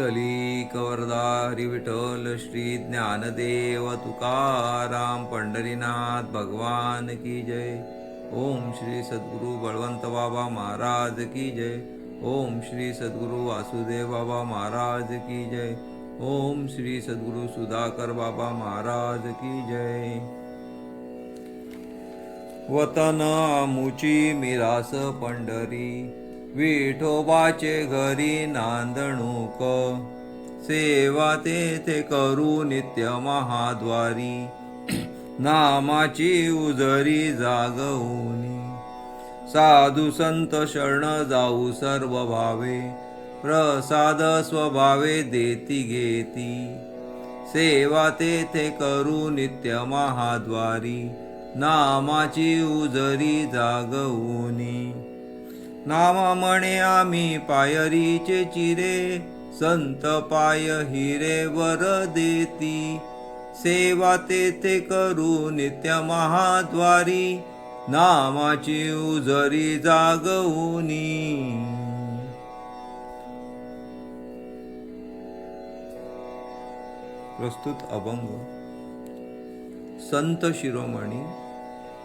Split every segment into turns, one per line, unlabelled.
कुंडली कवरदारी विठ्ठल श्री ज्ञानदेव तुकाराम पंढरीनाथ भगवान की जय। ओम श्री सद्गुरु बळवंत बाबा महाराज की जय। ओम श्री सद्गुरु वासुदेव बाबा महाराज की जय। ओम श्री सद्गुरु सुधाकर बाबा महाराज की जय। वतन आमुची मिरास पंढरी। विठोबाचे घरी नांदणूक. सेवा तेथे करू नित्य महाद्वारी. नामाची उजरी जागवूनी. साधू संत शरण जाऊ सर्व भावे. प्रसाद स्वभावे देती घेती. सेवा तेथे करू नित्य महाद्वारी. नामाची उजरी जागवूनी. नामा म्हणे आम्ही पायरीचे चिरे संत पाय हिरे वर देती. सेवा तेथे करू नित्य महाद्वारी नामाची उजरी जागवूनी. प्रस्तुत अभंग संत शिरोमणी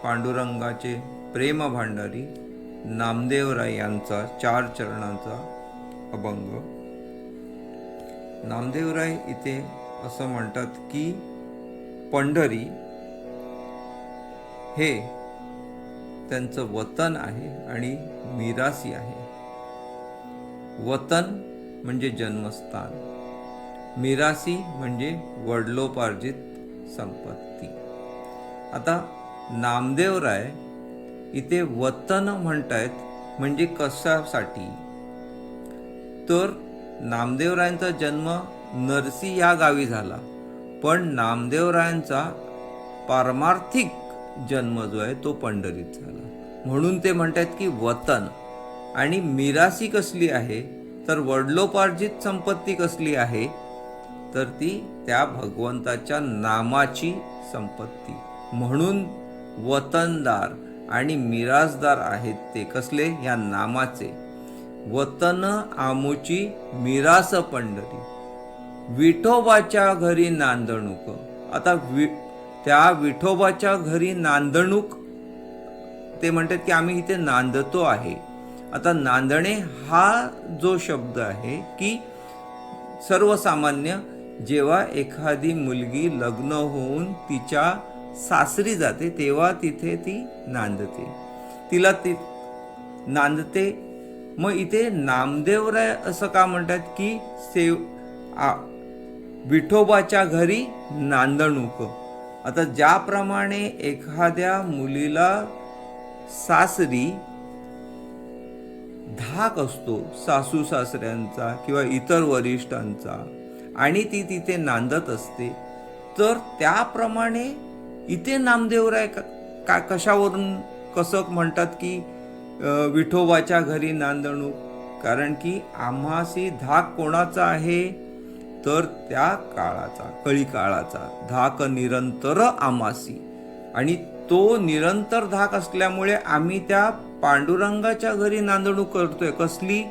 पांडुरंगाचे प्रेम भांडारी नामदेवराय यांचा चार चरणांचा अभंग. नामदेवराय इथे असं म्हणतात की पंढरी हे त्यांचं वतन आहे आणि मिरासी आहे. वतन म्हणजे जन्मस्थान. मिरासी म्हणजे वडलोपार्जित संपत्ती. आता नामदेवराय इथे वतन म्हणतायत म्हणजे कशासाठी? तर नामदेवरायांचा जन्म नरसी या गावी झाला. पण नामदेवरायांचा पारमार्थिक जन्म जो आहे तो पंढरीत झाला. म्हणून ते म्हणतात की वतन. आणि मिरासी कसली आहे? तर वडलोपार्जित संपत्ती कसली आहे? तर ती त्या भगवंताच्या नामाची संपत्ती. म्हणून वतनदार आणि मिराजदार आहेत ते कसले? या नामाचे. वतन आमुची मिरास पंढरी. विठोबाच्या घरी नांदणूक. आता वि त्या विठोबाच्या घरी नांदणूक ते म्हणतात की आम्ही इथे नांदतो आहे. आता नांदणे हा जो शब्द आहे की सर्वसामान्य जेव्हा एखादी मुलगी लग्न होऊन तिच्या सासरी जाते तेव्हा तिथे ती नांदते. तिला ती नांदते. मग इथे नामदेवराय असं का म्हणतात की सेव आ विठोबाच्या घरी नांदणूक. आता ज्याप्रमाणे एखाद्या मुलीला सासरी धाक असतो सासू सासऱ्यांचा किंवा इतर वरिष्ठांचा आणि ती तिथे नांदत असते तर त्याप्रमाणे इथे नामदेवराय का का कशावरून कसं म्हणतात की विठोबाच्या घरी नांदणूक? कारण की आम्हासी धाक कोणाचा आहे? तर त्या काळाचा कळी काळाचा धाक निरंतर आमासी आणि तो निरंतर धाक असल्यामुळे आम्ही त्या पांडुरंगाच्या घरी नांदणूक करतोय. कसली?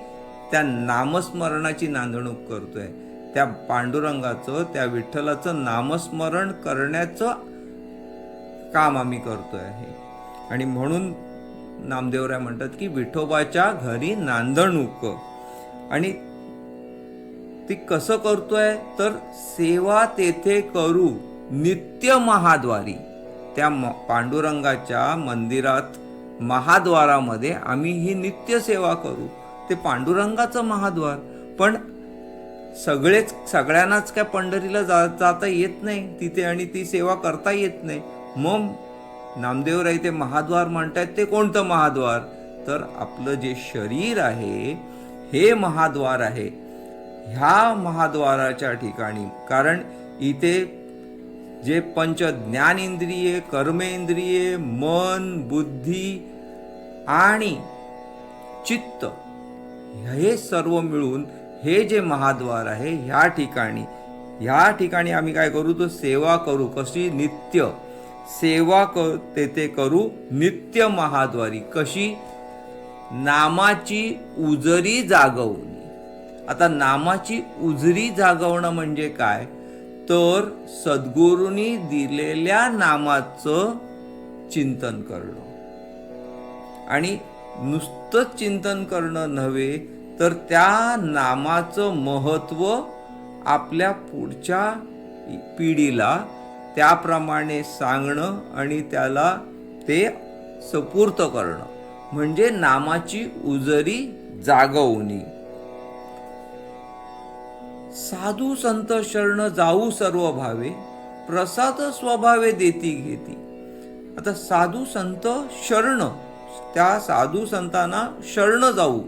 त्या नामस्मरणाची नांदणूक करतोय. त्या पांडुरंगाचं त्या विठ्ठलाचं नामस्मरण करण्याचं काम आम्ही करतो आहे आणि म्हणून नामदेवराय म्हणतात की विठोबाच्या घरी नांदणूक. आणि ती कसं करतोय? तर सेवा तेथे करू नित्य महाद्वारी. त्या म- पांडुरंगाच्या मंदिरात महाद्वारामध्ये आम्ही ही नित्य सेवा करू. ते पांडुरंगाचं महाद्वार. पण सगळेच सगळ्यांनाच काय पंढरीला जा जाता येत नाही तिथे आणि ती सेवा करता येत नाही. मग नामदेवराय ते महाद्वार म्हणतायत ते कोणतं महाद्वार? तर आपलं जे शरीर आहे हे महाद्वार आहे. ह्या महाद्वाराच्या ठिकाणी कारण इथे जे पंच ज्ञानेंद्रिये कर्मेंद्रिये मन बुद्धी आणि चित्त हे सर्व मिळून हे जे महाद्वार आहे ह्या ठिकाणी ह्या ठिकाणी आम्ही काय करू? तर सेवा करू कशी? नित्य. सेवा क तेथे करू नित्य महाद्वारी. कशी? नामाची उजरी जागवणी. आता नामाची उजरी जागवणं म्हणजे काय? तर सद्गुरूंनी दिलेल्या नामाचं चिंतन करणं. आणि नुसतं चिंतन करणं नव्हे तर त्या नामाचं महत्त्व आपल्या पुढच्या पिढीला त्याप्रमाणे सांगणं आणि त्याला ते सपूर्त करणं. म्हणजे नामाची उजरी जागवणी. साधू संत शरण जाऊ सर्व भावे प्रसाद स्वभावे देती घेती. आता साधू संत शरण त्या साधू संतांना शरण जाऊ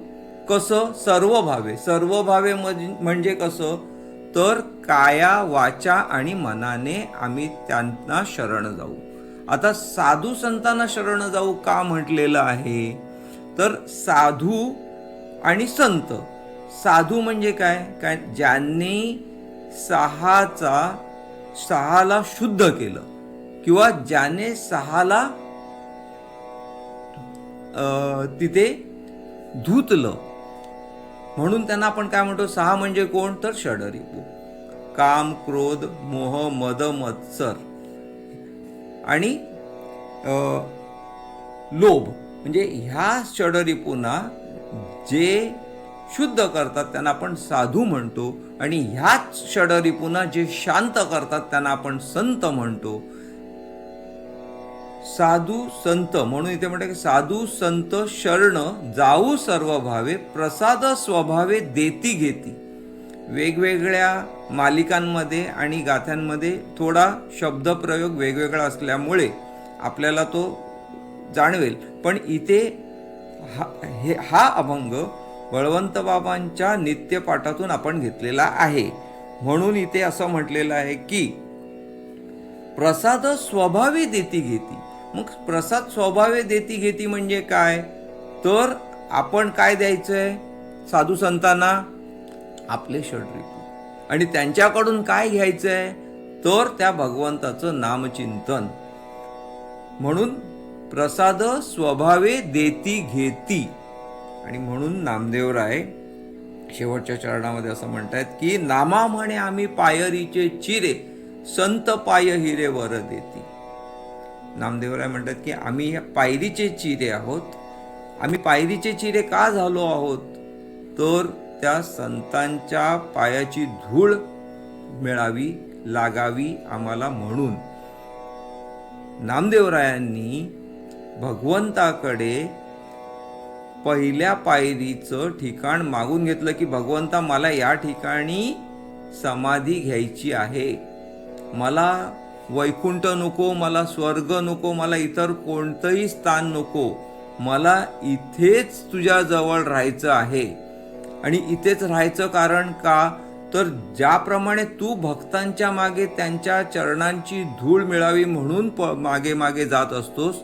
कसं? सर्व भावे. सर्व भावे म्हणजे- म्हणजे कसं? तर काया वाचा आणि मनाने आम्ही त्यांना शरण जाऊ. आता साधू संतांना शरण जाऊ का म्हटलेलं आहे? तर साधू आणि संत. साधू म्हणजे काय? काय? ज्यांनी सहाचा सहाला शुद्ध केलं. किंवा ज्याने सहाला तिथे धुतलं. म्हणून त्यांना आपण काय म्हणतो सहा म्हणजे कोण? तर षडरिपू काम क्रोध मोह मद मत्सर. आणि लोभ. म्हणजे ह्या षडरिपूंना जे शुद्ध करतात त्यांना आपण साधू म्हणतो. आणि ह्याच षडरिपूंना जे शांत करतात त्यांना आपण संत म्हणतो. साधू संत म्हणून इथे म्हणते की साधू संत शरण जाऊ सर्व भावे प्रसाद स्वभावे देती घेती. वेगवेगळ्या मालिकांमध्ये आणि गाथ्यांमध्ये थोडा शब्दप्रयोग वेगवेगळा असल्यामुळे आपल्याला तो जाणवेल. पण इथे हा हे हा अभंग बळवंत बाबांच्या नित्यपाठातून आपण घेतलेला आहे. म्हणून इथे असं म्हटलेलं आहे की प्रसाद स्वभावी देती घेती. मग प्रसाद स्वभावे देती घेती म्हणजे काय? तर आपण काय द्यायचंय? साधू संतांना आपले षडरिपू आणि त्यांच्याकडून काय घ्यायचंय? तर त्या भगवंताचं नामचिंतन. म्हणून प्रसाद स्वभावे देती घेती. आणि म्हणून नामदेवराय शेवटच्या चरणामध्ये असं म्हणतायत की नामा म्हणे आम्ही पायरीचे चिरे संत पाय हिरे वर देती. नामदेवराय म्हणतात की आम्ही या पायरीचे चिरे आहोत. आम्ही पायरीचे चिरे का झालो आहोत? तर त्या संतांच्या पायाची धूळ मिळावी लागावी आम्हाला म्हणून. नामदेवरायांनी भगवंताकडे पहिल्या पायरीचं ठिकाण मागून घेतलं की भगवंता मला या ठिकाणी समाधी घ्यायची आहे. मला वैकुंठ नको मला स्वर्ग नको मला इतर कोणतंही स्थान नको. मला इथेच तुझ्या जवळ राहायचं आहे. आणि इथेच राहायचं कारण का? तर ज्याप्रमाणे तू भक्तांच्या मागे त्यांच्या चरणांची धूळ मिळावी म्हणून प मागे मागे जात असतोस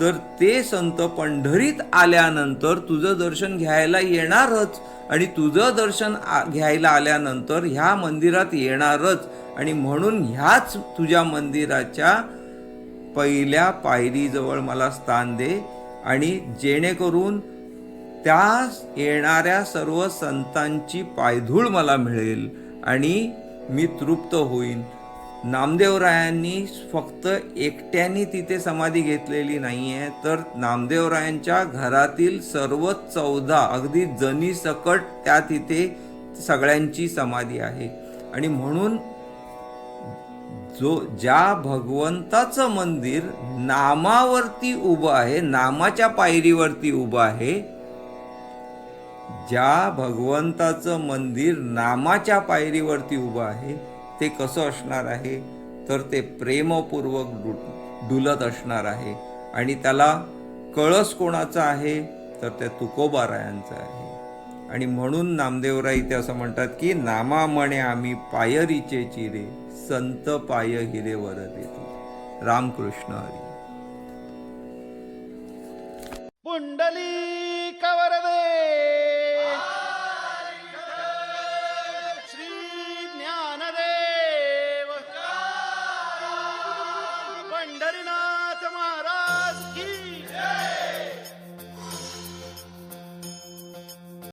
तर ते संत पंढरीत आल्यानंतर तुझं दर्शन घ्यायला येणारच. आणि तुझं दर्शन घ्यायला आल्यानंतर ह्या मंदिरात येणारच. आणि म्हणून ह्याच तुझ्या मंदिराच्या पहिल्या पायरीजवळ मला स्थान दे आणि जेणेकरून त्या येणाऱ्या सर्व संतांची पायधूळ मला मिळेल आणि मी तृप्त होईन. नामदेवरायांनी फक्त एकट्याने तिथे समाधी घेतलेली नाही आहे तर नामदेवरायांच्या घरातील सर्व चौदा अगदी जनी सकट त्या तिथे सगळ्यांची समाधी आहे. आणि म्हणून जो ज्या भगवंताचं मंदिर नामावरती उभं आहे नामाच्या पायरीवरती उभं आहे ज्या भगवंताचं मंदिर नामाच्या पायरीवरती उभं आहे ते कसं असणार आहे? तर ते प्रेमपूर्वक डु डुलत असणार आहे. आणि त्याला कळस कोणाचा आहे? तर त्या तुकोबारायांचा आहे. आणि म्हणून नामदेवराय इथे असं म्हणतात की नामा म्हणे आम्ही पायरीचे चिरे. संत पाय हिरे वर देती. रामकृष्ण हरी.
पुंडली